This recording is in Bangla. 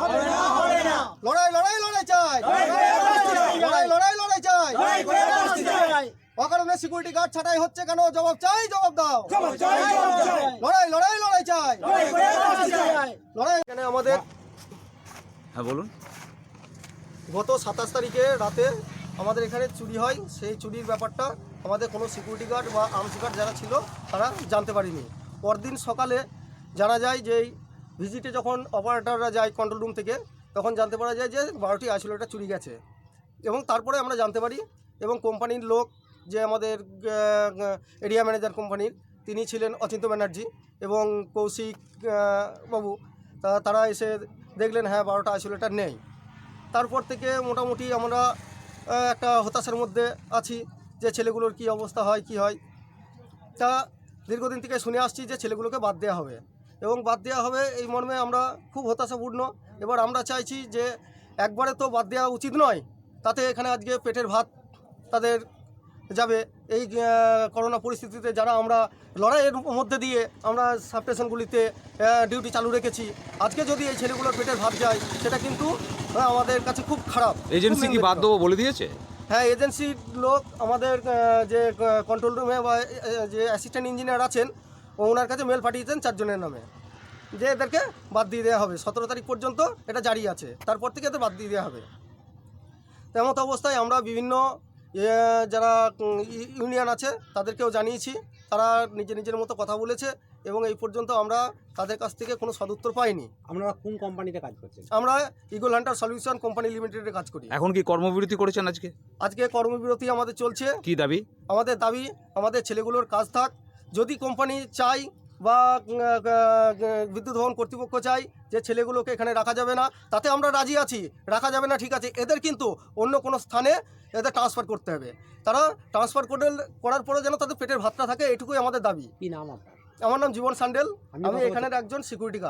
হবে না। লড়াই লড়াই লড়াই চাই। লড়াই লড়াই লড়াই চাই। অকারণে সিকিউরিটি গার্ড ছাটাই হচ্ছে কেন? জবাব চাই জবাব দাও। লড়াই লড়াই লড়াই চাই। লড়াই এখানে আমাদের হ্যাঁ বলুন। গত সাতাশ তারিখে রাতে আমাদের এখানে চুরি হয়। সেই চুরির ব্যাপারটা আমাদের কোনো সিকিউরিটি গার্ড বা আর্মস গার্ড যারা ছিল তারা জানতে পারিনি। পরদিন সকালে জানা যায় যে এই ভিজিটে যখন অপারেটররা যায় কন্ট্রোল রুম থেকে, তখন জানতে পারা যায় যে বারোটি আইসোলেটার চুরি গেছে। এবং তারপরে আমরা জানতে পারি এবং কোম্পানির লোক যে আমাদের এরিয়া ম্যানেজার কোম্পানির তিনি ছিলেন অচিন্ত ব্যানার্জি এবং কৌশিক বাবু। তারা এসে দেখলেন হ্যাঁ বারোটা আইসোলেটার নেই। তারপর থেকে মোটামুটি আমরা একটা হতাশার মধ্যে আছি যে ছেলেগুলোর কি অবস্থা হয়, কি হয়। তা দীর্ঘদিন থেকে শুনে আসছি যে ছেলেগুলোকে বাদ দেওয়া হবে। এবং বাদ দেওয়া হবে এই মর্মে আমরা খুব হতাশাপূর্ণ। এবার আমরা চাইছি যে একবারে তো বাদ দেওয়া উচিত নয় তাতে এখানে আজকে পেটের ভাত তাদের যাবে। এই করোনা পরিস্থিতিতে যারা আমরা লড়াইয়ের মধ্যে দিয়ে আমরা সাব স্টেশনগুলিতে ডিউটি চালু রেখেছি আজকে যদি এই ছেলেগুলোর পেটের ভাত যায় সেটা কিন্তু আমাদের কাছে খুব খারাপ এজেন্সি কি বাদ দেবো বলে দিয়েছে? হ্যাঁ এজেন্সির লোক আমাদের যে কন্ট্রোল রুমে বা যে অ্যাসিস্ট্যান্ট ইঞ্জিনিয়ার আছেন ওনার কাছে মেল পাঠিয়েছেন চারজনের নামে। যে এদেরকে বাদ দিয়ে দেওয়া হবে। সতেরো তারিখ পর্যন্ত এটা জারি আছে। তারপর থেকে এদের বাদ দিয়ে দেওয়া হবে। তেমত অবস্থায় আমরা বিভিন্ন যারা ইউনিয়ন আছে তাদেরকেও জানিয়েছি। তারা নিজে নিজের মতো কথা বলেছে এবং এই পর্যন্ত আমরা তাদের কাছ থেকে কোনো সদুত্তর পাইনি। আমরা কোন কোম্পানিতে কাজ করছেন? আমরা ইগল হান্টার সলিউশন কোম্পানি লিমিটেডে কাজ করি। এখন কি কর্মবিরতি করেছেন আজকে? আজকে কর্মবিরতি আমাদের চলছে। কি দাবি? আমাদের দাবি আমাদের ছেলেগুলোর কাজ থাক যদি কোম্পানি চাই বা বিদ্যুৎ ভবন কর্তৃপক্ষ চাই যে ছেলেগুলোকে এখানে রাখা যাবে না তাতে আমরা রাজি আছি। রাখা যাবে না ঠিক আছে। এদের কিন্তু অন্য কোনো স্থানে এদের ট্রান্সফার করতে হবে। তারা ট্রান্সফার করে করার পরে যেন তাদের পেটের ভাতটা থাকে এটুকুই আমাদের দাবি। কি নাম আমার নাম জীবন সান্ডেল। আমি এখানের একজন সিকিউরিটি গার্ড